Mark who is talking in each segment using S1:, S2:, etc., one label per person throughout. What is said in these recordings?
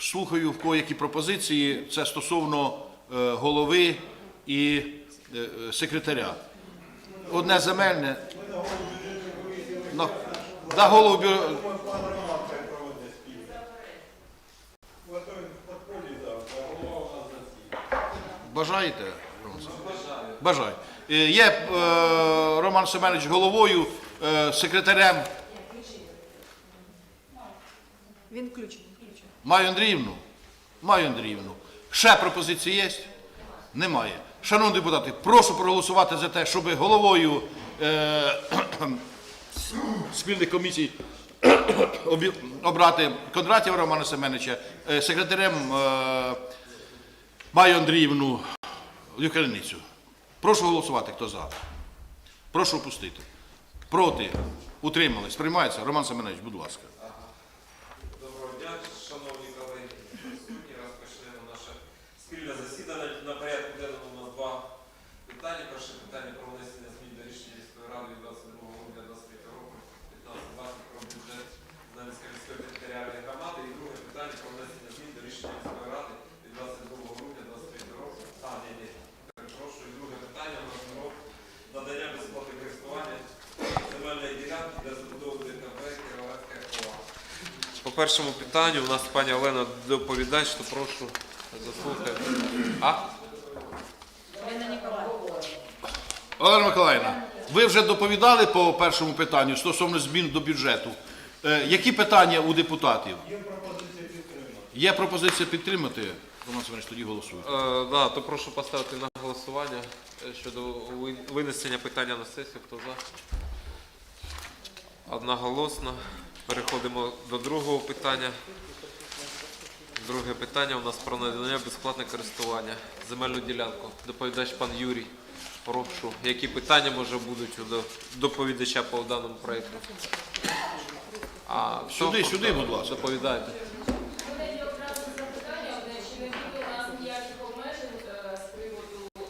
S1: Слухаю, в кого які пропозиції. Це стосовно е, голови і е, секретаря. Одне земельне. На, на голову бюро. Бажаєте? Бажаю. Е, Є Роман Семенович головою, секретарем
S2: Він включений.
S1: Маю Андріївну? Маю Андріївну. Ще пропозиції є? Немає. Шановні депутати, прошу проголосувати за те, щоб головою е, спільних комісій обрати Кондратєва Романа Семеновича, е, секретарем е, Маю Андріївну Юкариницю. Прошу голосувати, хто за. Прошу опустити. Проти. Утримались. Приймається. Роман Семенович, будь ласка.
S3: Доброго дня, шановні колеги, присутні. Розпочнемо наше спільне засідання. На порядку денному у нас два питання. Перше питання про внесення змін до рішення міської ради від 22 грудня 23 року 15 про бюджет Знам'янської міської територіальної громади. І друге питання про внесення змін до рішення міської ради від 22 грудня 23 року. А, ні, ні, перепрошую. І друге питання про надання безплатного користування земельної ділянки для забудови. По першому питанню у нас пані Олена доповідач, то прошу заслухати. А?
S1: Олена Миколаївна, ви вже доповідали по першому питанню стосовно змін до бюджету. Е, які питання у депутатів? Є пропозиція підтримати. Є пропозиція підтримати? Роман Семенович, тоді голосуємо.
S3: Е, да, то прошу поставити на голосування е, щодо ви- винесення питання на сесію. Хто за? Одноголосно. Переходимо до другого питання. Друге питання у нас про надання безплатне користування. Земельну ділянку. Доповідач пан Юрій. Прошу. Які питання може будуть у до- доповідача по даному проєкту? А, хто-
S1: Сюди, сюди, будь ласка.
S3: Доповідайте.
S4: Колеги, одразу запитання одне, чи не буде у нас ніяких обмежень е, з приводу е,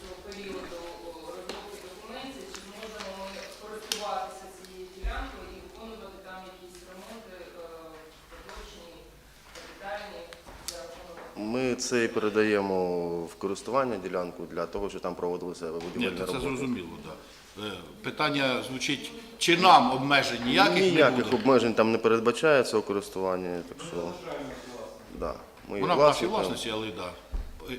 S4: цього періоду е, розробки документів, чи зможемо ми користуватися цією ділянкою і виконувати там якісь ремонти е, поточні, капітальні за рахунок
S5: Ми це і передаємо в користування ділянку для того, щоб там проводилися
S1: Ні,
S5: будівельні
S1: це
S5: роботи.
S1: зрозуміло. Да. Е, Питання звучить, чи нам обмежень ніяких, не
S5: Ніяких
S1: буде?
S5: обмежень там не передбачається у користуванні, так що да. Ми
S1: Вона в нашій власності, але да. Е,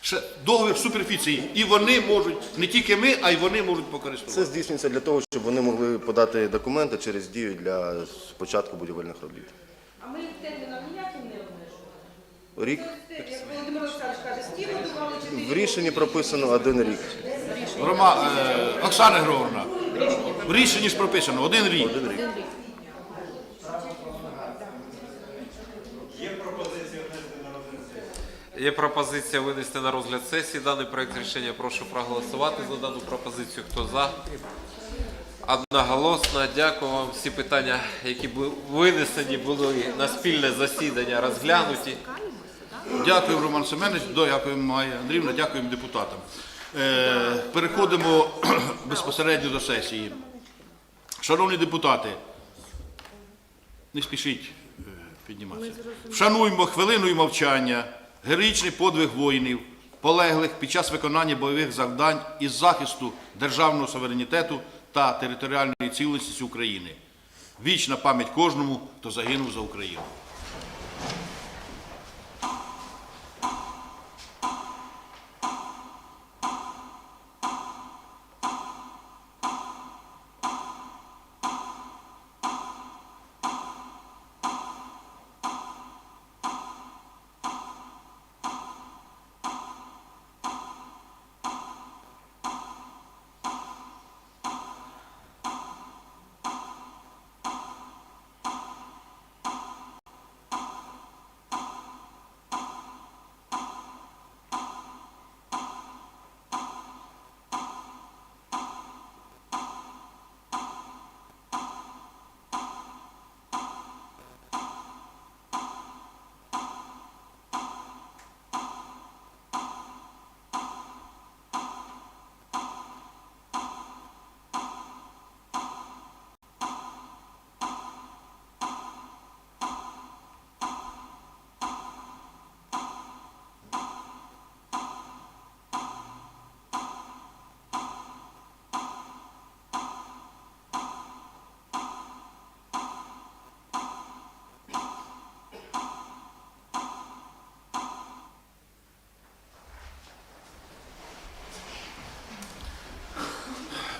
S1: Ще договір суперфіції. І вони можуть, не тільки ми, а й вони можуть
S5: Це здійснюється для того, щоб вони могли подати документи через дію для початку будівельних робіт.
S2: А ми терміном не.
S5: Рік
S2: Володимир Олександрович каже, стіл
S5: в рішенні прописано один рік.
S1: Рома, е, Оксана Григорівна, в рішенні ж прописано один рік.
S5: Один рік.
S3: Є пропозиція винести на розгляд сесії даний проект рішення. Прошу проголосувати за дану пропозицію. Хто за? Одноголосно. Дякую вам. Всі питання, які були винесені, були на спільне засідання розглянуті.
S1: Дякую, Роман Семенович, дякуємо Майя Андріївна, дякуємо депутатам. Е, переходимо безпосередньо до сесії. Шановні депутати, не спішіть е, підніматися. Вшануймо хвилиною мовчання, героїчний подвиг воїнів, полеглих під час виконання бойових завдань із захисту державного суверенітету та територіальної цілісності України. Вічна пам'ять кожному, хто загинув за Україну.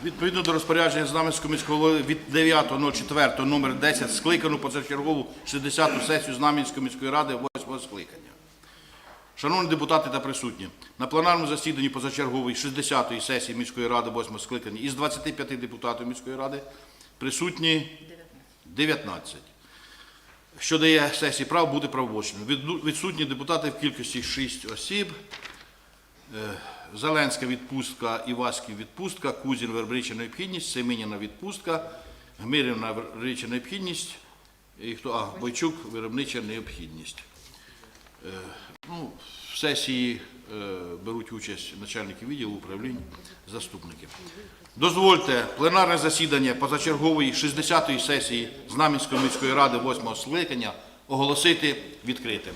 S1: Відповідно до розпорядження Знаменського міського голови від 9.04 номер 10 скликану позачергову 60-ту сесію Знам'янської міської ради 8 скликання. Шановні депутати та присутні, на пленарному засіданні позачергової 60-ї сесії міської ради 8 скликання із 25 депутатів міської ради присутні 19 що дає сесії прав бути правочином. Відсутні депутати в кількості 6 осіб. Е, Зеленська відпустка, Іваськів відпустка, Кузін виробнича необхідність, Семеніна відпустка, Гмирівна виробнича необхідність, і хто, а, Бойчук виробнича необхідність. Е, Ну, в сесії е, беруть участь начальники відділу, управлінь, заступники. Дозвольте пленарне засідання позачергової 60-ї сесії Знам'янської міської ради 8 скликання оголосити відкритим.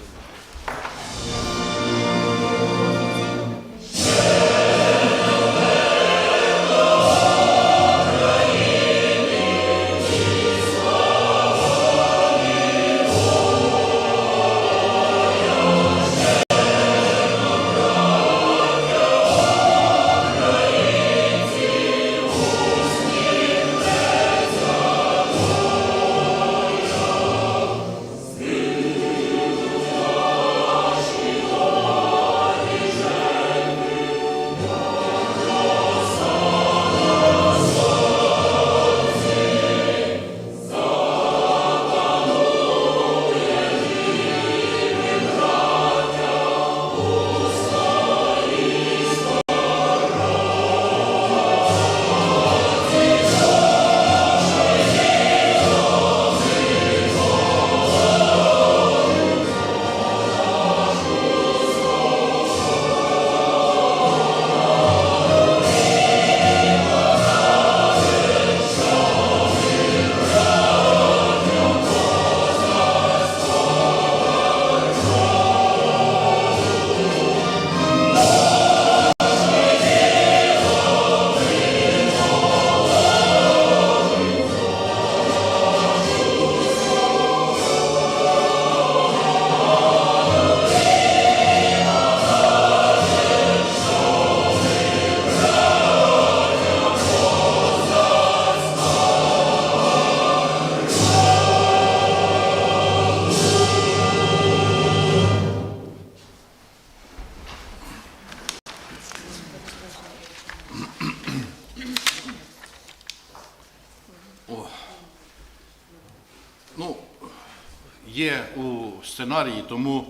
S1: Є у сценарії, тому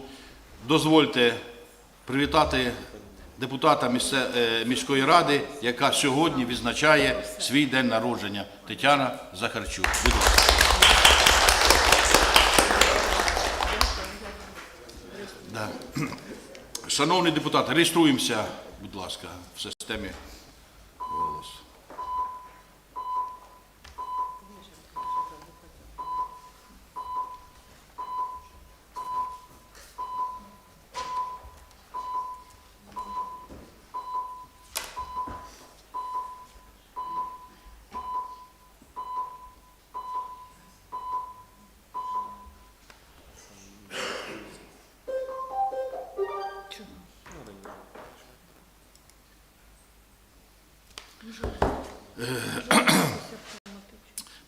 S1: дозвольте привітати депутата е, міської ради, яка сьогодні відзначає свій день народження Тетяна Захарчук. Будь ласка. Шановні депутати, реєструємося, будь ласка, в системі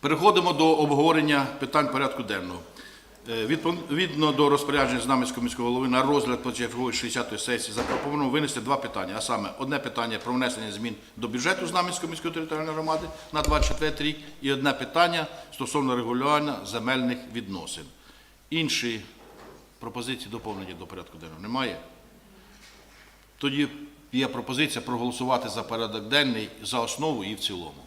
S1: Переходимо до обговорення питань порядку денного. Е, Відповідно до розпорядження Знам'янського міського голови на розгляд почергової 60-ї сесії запропоновано винести два питання. А саме одне питання про внесення змін до бюджету Знам'янської міської територіальної громади на 24 рік і одне питання стосовно регулювання земельних відносин. Інші пропозиції доповнення до порядку денного немає. Тоді є пропозиція проголосувати за порядок денний за основу і в цілому.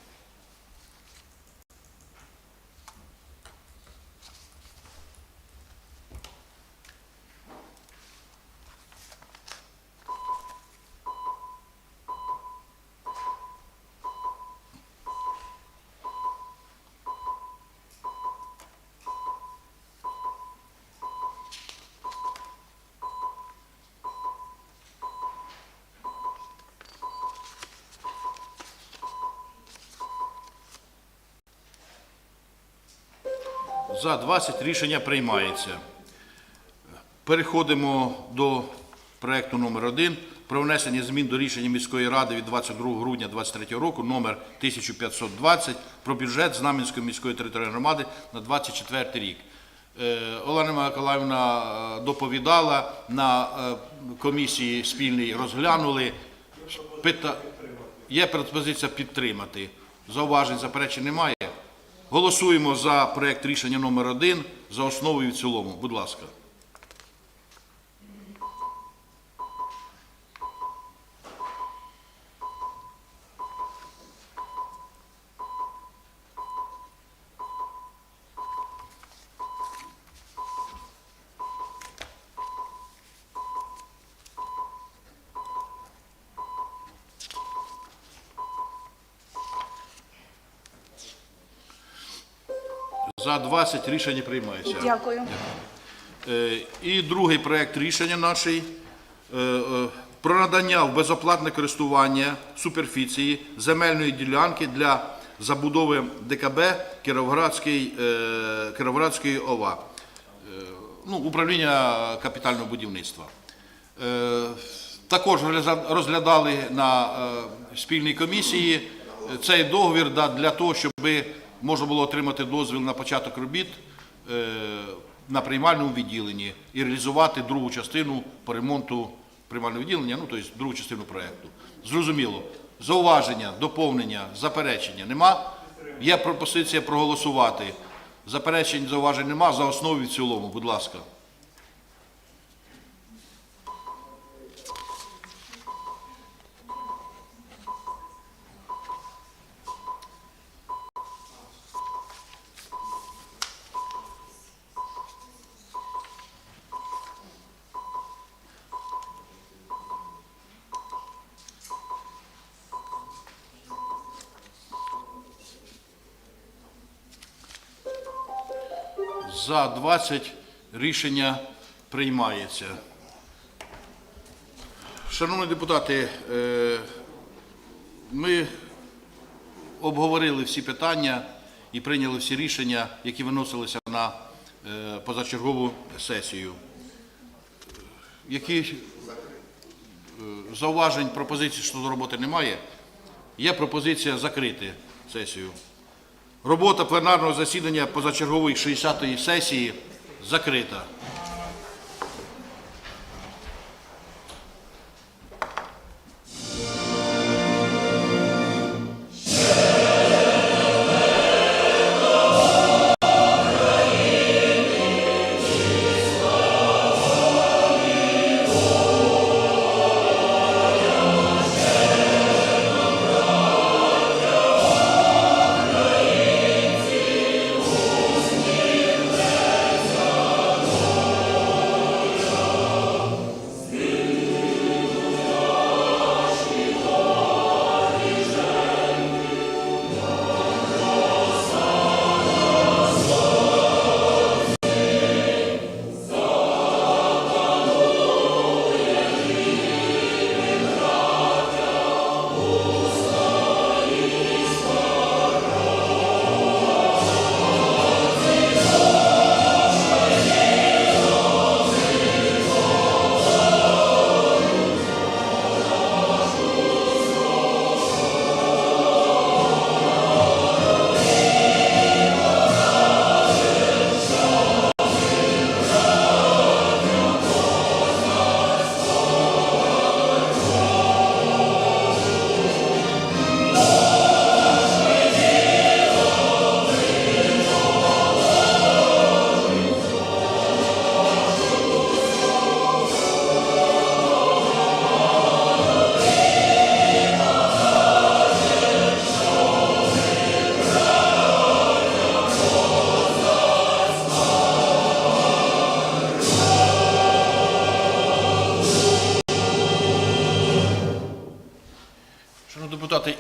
S1: За 20 рішення приймається. Переходимо до проекту номер 1 про внесення змін до рішення міської ради від 22 грудня 2023 року номер 1520 про бюджет Знам'янської міської територіальної громади на 24 рік. Е, Олена Миколаївна е, доповідала на е, комісії спільній, розглянули. Є пропозиція підтримати. Зауважень, заперечень немає. Голосуємо за проект рішення номер один за основу і в цілому. Будь ласка. За 20 рішення приймається.
S2: Дякую.
S1: Е, І другий проект рішення нашої е, е, про надання в безоплатне користування суперфіції земельної ділянки для забудови ДКБ Кіровоградської, ОВА. Ну, управління капітального будівництва. Також розглядали на спільній комісії цей договір для того, щоб можна було отримати дозвіл на початок робіт е, на приймальному відділенні і реалізувати другу частину по ремонту приймального відділення, ну тобто другу частину проєкту. Зрозуміло. Зауваження, доповнення, заперечення нема. Є пропозиція проголосувати. Заперечень, зауважень нема. За основу і в цілому, будь ласка. За 20 рішення приймається. Шановні депутати, е, ми обговорили всі питання і прийняли всі рішення, які виносилися на е, позачергову сесію. Які е, зауважень, пропозицій щодо роботи немає. Є пропозиція закрити сесію. Робота пленарного засідання позачергової 60-ї сесії закрита.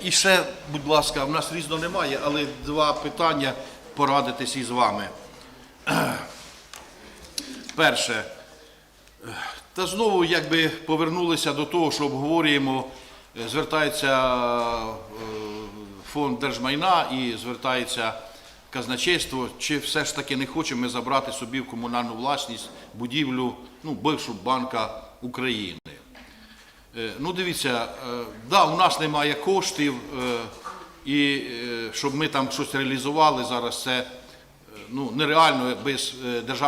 S1: І ще, будь ласка, в нас різно немає, але два питання порадитись із вами. Перше, та знову якби повернулися до того, що обговорюємо, звертається е, фонд держмайна і звертається казначейство, чи все ж таки не хочемо ми забрати собі в комунальну власність будівлю ну, бившу банка України. Е, Ну, дивіться, е, да, у нас немає коштів, е, і щоб ми там щось реалізували зараз, це ну, нереально без державної.